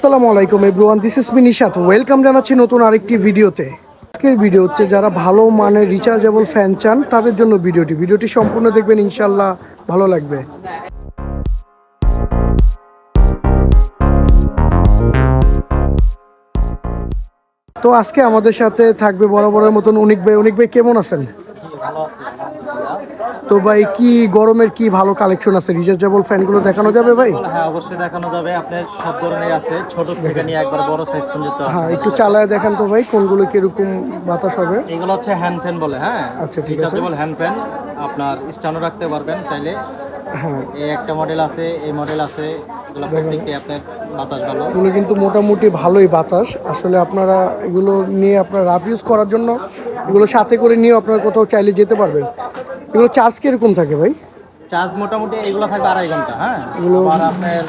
আসসালামু আলাইকুম everyone this is me Nishat welcome জানাচ্ছি নতুন আরেকটি ভিডিওতে। আজকের ভিডিও হচ্ছে, যারা ভালো মানের রিচার্জেবল ফ্যান চান, তাদের জন্য ভিডিওটি। ভিডিওটি সম্পূর্ণ দেখবেন ইনশাল্লাহ ভালো লাগবে। তো আজকে আমাদের সাথে থাকবে বরাবরের মতন অনিক ভাই। অনিক ভাই, কেমন আছেন? তো ভাই কি গরমের কি ভালো কালেকশন আছে? রিচার্জেবল ফ্যানগুলো দেখানো যাবে ভাই? হ্যাঁ অবশ্যই দেখানো যাবে। আপনার সব ধরনের আছে। ছোট থেকে নিয়ে একবার বড় সাইজ পর্যন্ত হ্যাঁ একটু চালায় দেখান তো ভাই কোনগুলো কীরকম বাতাস হবে? এগুলো হচ্ছে হ্যান্ড ফ্যান বলে হ্যাঁ? আচ্ছা, ঠিক আছে। রিচার্জেবল হ্যান্ড ফ্যান আপনার স্ট্যান্ডও রাখতে পারবেন চাইলে। হ্যাঁ। এই একটা মডেল আছে এই মডেল আছে। এগুলো কিন্তু মোটামুটি ভালোই বাতাস। আসলে আপনারা এগুলো নিয়ে আপনার রাফ ইউজ করার জন্য এগুলো সাথে করে নিয়ে আপনারা কোথাও চাইলে যেতে পারবেন। এগুলো চার্জ কীরকম থাকে ভাই? চার্জ মোটামুটি এগুলো থাকবে আড়াই ঘণ্টা হ্যাঁ? এগুলো- আর আপনার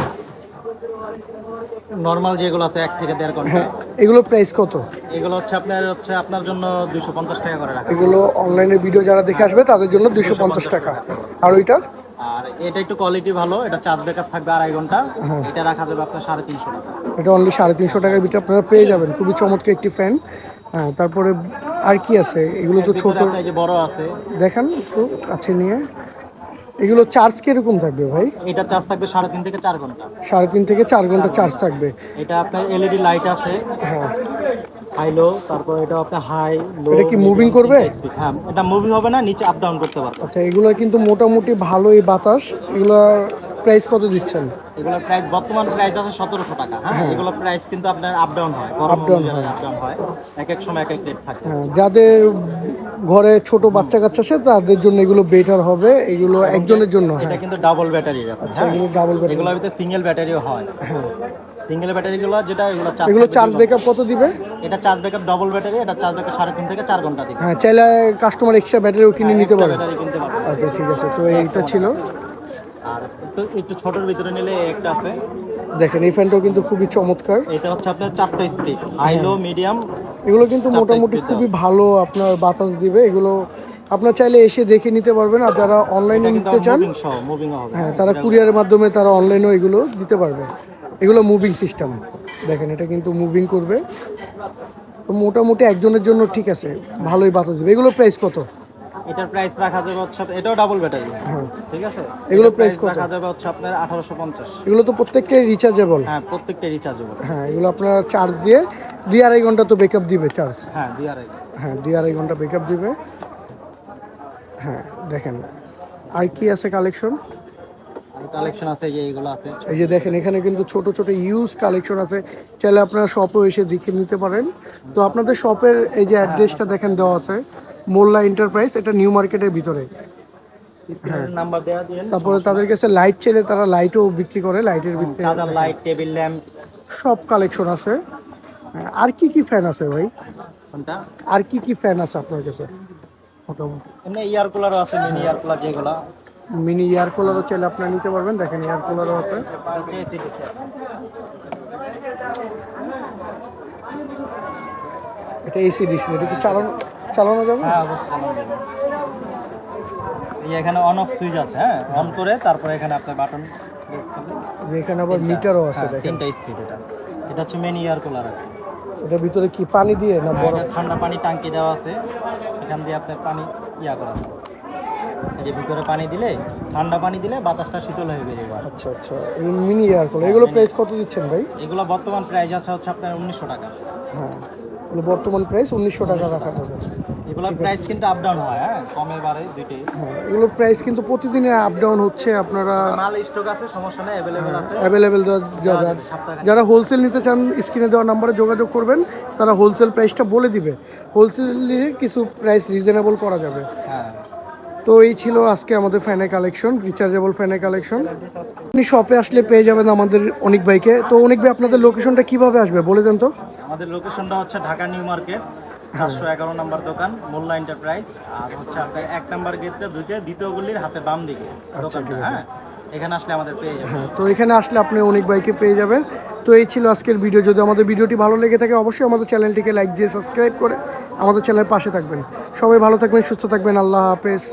নর্মাল যেগুলো আছে এক থেকে দেড় ঘণ্টা। হ্যাঁ এগুলো প্রাইস কত? এগুলো হচ্ছে আপনার হচ্ছে আপনার জন্য দুশো পঞ্চাশ টাকা করে রাখা। এগুলো অনলাইনে ভিডিও যারা দেখে আসবে তাদের জন্য দুশো পঞ্চাশ টাকা। আর ওইটা? আর এটা একটু কোয়ালিটি ভালো এটা চার্জ ব্যাকআপ থাকবে আড়াই ঘণ্টা। হ্যাঁ। এটা রাখা যাবে আপনার সাড়ে তিনশো টাকা। এটা অনলি সাড়ে তিনশো টাকার ভিতরে আপনারা পেয়ে যাবেন। খুবই চমৎকার একটি ফ্যান হ্যাঁ তারপরে আর কি আছে? এগুলো তো ছোট। বড় আছে। দেখান একটু কাছে নিয়ে। এগুলো চার্জ কীরকম থাকবে ভাই? এটা চার্জ থাকবে সাড়ে তিন থেকে চার ঘণ্টা। সাড়ে তিন থেকে চার ঘণ্টা চার্জ থাকবে। এটা আপনার এলইডি লাইট আছে। হ্যাঁ। হাই লো তারপর এটা আপনার হাই লো এটা কি মুভিং করবে? হ্যাঁ এটা মুভিং হবে না নিচে আপ ডাউন করতে পারবে। আচ্ছা এগুলো কিন্তু মোটামুটি ভালোই বাতাস। এগুলোর প্রাইস কত দিচ্ছেন? এগুলোর প্রাইস বর্তমান প্রাইস আছে সতেরোশো টাকা হ্যাঁ? এগুলোর প্রাইস কিন্তু আপনার আপ ডাউন হয় হয়। আপ ডাউন হয়। এক এক সময় এক এক রেট থাকে। হ্যাঁ, যাদের ঘরে ছোট বাচ্চা কাচ্চা আছে তাদের জন্য এগুলো বেটার হবে এগুলো একজনের জন্য এটা হ্যাঁ কিন্তু ডাবল ব্যাটারি আচ্ছা এগুলো ডাবল ব্যাটারি এগুলোর ভিতরে সিঙ্গেল ব্যাটারিও হয় হ্যাঁ। সিঙ্গেল ব্যাটারিগুলো যেটা এগুলো চার্জ এগুলো চার্জ ব্যাকআপ কত দিবে? এটা চার্জ ব্যাকআপ ডবল ব্যাটারি এটা চার্জ ব্যাকআপ সাড়ে তিন থেকে চার ঘণ্টা দিবে। হ্যাঁ চাইলে কাস্টমার এক্সট্রা ব্যাটারিও কিনে নিতে পারে। ব্যাটারি কিনতে পারবে। আচ্ছা ঠিক আছে তো এইটা ছিল। আর একটু একটু ছোটোর ভিতরে নিলে একটা আছে। দেখেন এই ফ্যানটাও কিন্তু খুবই চমৎকার। এটা হচ্ছে আপনার চারটা স্টিক হাই লো মিডিয়াম এগুলো কিন্তু মোটামুটি খুবই ভালো আপনার বাতাস দিবে। এগুলো আপনার চাইলে এসে দেখে নিতে পারবেন আর যারা অনলাইনে নিতে চান হ্যাঁ তারা কুরিয়ারের মাধ্যমে তারা অনলাইনেও এগুলো দিতে পারবে। এগুলো মুভিং সিস্টেম দেখেন এটা কিন্তু মুভিং করবে। তো মোটামুটি একজনের জন্য ঠিক আছে ভালোই বাতাস দেবে। এগুলো প্রাইস কত? এটার প্রাইস রাখা যাবে হচ্ছে এটাও ডাবল ব্যাটারি ঠিক আছে? এগুলো price কত? রাখা যাবে হচ্ছে আপনার আঠারোশো পঞ্চাশ। এগুলো তো প্রত্যেকটাই রিচার্জেবল হ্যাঁ রিচার্জেবল হ্যাঁ এগুলো আপনার চার্জ দিয়ে দুই আড়াই ঘণ্টা তো ব্যাকআপ দিবে চার্জ হ্যাঁ দুই আড়াই। হ্যাঁ দুই আড়াই ঘণ্টা ব্যাকআপ দিবে। হ্যাঁ দেখেন আর কি আছে কালেকশন কালেকশন আছে যে এইগুলো আছে। এই যে দেখেন এখানে কিন্তু ছোট ছোট ইউজ কালেকশন আছে। চাইলে আপনারা শপে এসে দেখে নিতে পারেন। তো আপনাদের শপের এই যে অ্যাড্রেসটা দেখেন দেওয়া আছে। মোল্লা এন্টারপ্রাইজ এটা নিউ মার্কেটের ভিতরে। তারপরে তাদের কাছে লাইট ছেড়ে তারা লাইটও বিক্রি করে লাইটের ভিতরে। লাইট টেবিল ল্যাম্প সব কালেকশন আছে। আর কি কি ফ্যান আছে ভাই? কোনটা? আর কি কি ফ্যান আছে আপনার কাছে? মোটামুটি। এমনি ইয়ার কুলারও আছে মিনি ইয়ার কুলার যেগুলো। মিনি এয়ার কুলারও চাইলে আপনারা নিতে পারবেন দেখেন এয়ার কুলারও আছে। এটা এসি ডিসি এটা কি চালানো চালানো যাবে? হ্যাঁ অবশ্যই চালানো যাবে। এই এখানে অন অফ সুইচ আছে হ্যাঁ? অন করে তারপরে এখানে আপনার বাটন এখানে আবার মিটারও আছে দেখেন। তিনটা স্পিড এটা। এটা হচ্ছে মেনি ইয়ার কুলার আছে। এটা ভিতরে কি পানি দিয়ে না আর বরফ? ঠান্ডা পানি টাঙ্কি দেওয়া আছে। এখান দিয়ে আপনার পানি ইয়া করা যে ভিতরে পানি দিলে ঠান্ডা পানি দিলে বাতাসটা শীতল হয়ে বেরিয়ে আচ্ছা আচ্ছা। মিনি এয়ার কুলার এগুলো প্রাইস কত দিচ্ছেন ভাই? এগুলো বর্তমান প্রাইস আছে হচ্ছে আপনার উনিশশো টাকা। হ্যাঁ। বর্তমান প্রাইস উনিশশো টাকা রাখা যাবে এগুলোর প্রাইস কিন্তু আপ ডাউন হয় হ্যাঁ? কমে বাড়ে দুইটাই হ্যাঁ এগুলোর প্রাইস কিন্তু প্রতিদিনে আপ ডাউন হচ্ছে আপনারা মাল স্টক আছে সমস্যা নেই অ্যাভেলেবেল আছে। অ্যাভেলেবেল যারা হোলসেল নিতে চান স্ক্রিনে দেওয়া নাম্বারে যোগাযোগ করবেন তারা হোলসেল প্রাইসটা বলে দিবে। হোলসেলে কিছু প্রাইস রিজনেবল করা যাবে। হ্যাঁ। তো এই ছিল আজকে আমাদের ফ্যানের কালেকশন রিচার্জেবল ফ্যানের কালেকশন আপনি শপে আসলে পেয়ে যাবেন আমাদের অনেক বাইকে তো অনেক ভাই আপনাদের লোকেশনটা কীভাবে আসবে বলে দেন তো। আমাদের লোকেশনটা হচ্ছে ঢাকা নিউ মার্কেট চারশো এগারো নম্বর দোকান মোল্লা এন্টারপ্রাইজ আর হচ্ছে আপনার এক নম্বর গেটটা দুইটা দ্বিতীয় গলির হাতে বাম দিকে দোকানটা হ্যাঁ? এখানে আসলে আমাদের পেয়ে যাবে হ্যাঁ তো এখানে আসলে আপনি অনেক বাইকে পেয়ে যাবেন। তো এই ছিল আজকের ভিডিও যদি আমাদের ভিডিওটি ভালো লেগে থাকে অবশ্যই আমাদের চ্যানেলটিকে লাইক দিয়ে সাবস্ক্রাইব করে আমাদের চ্যানেলের পাশে থাকবেন। সবাই ভালো থাকবেন সুস্থ থাকবেন। আল্লাহ হাফেজ।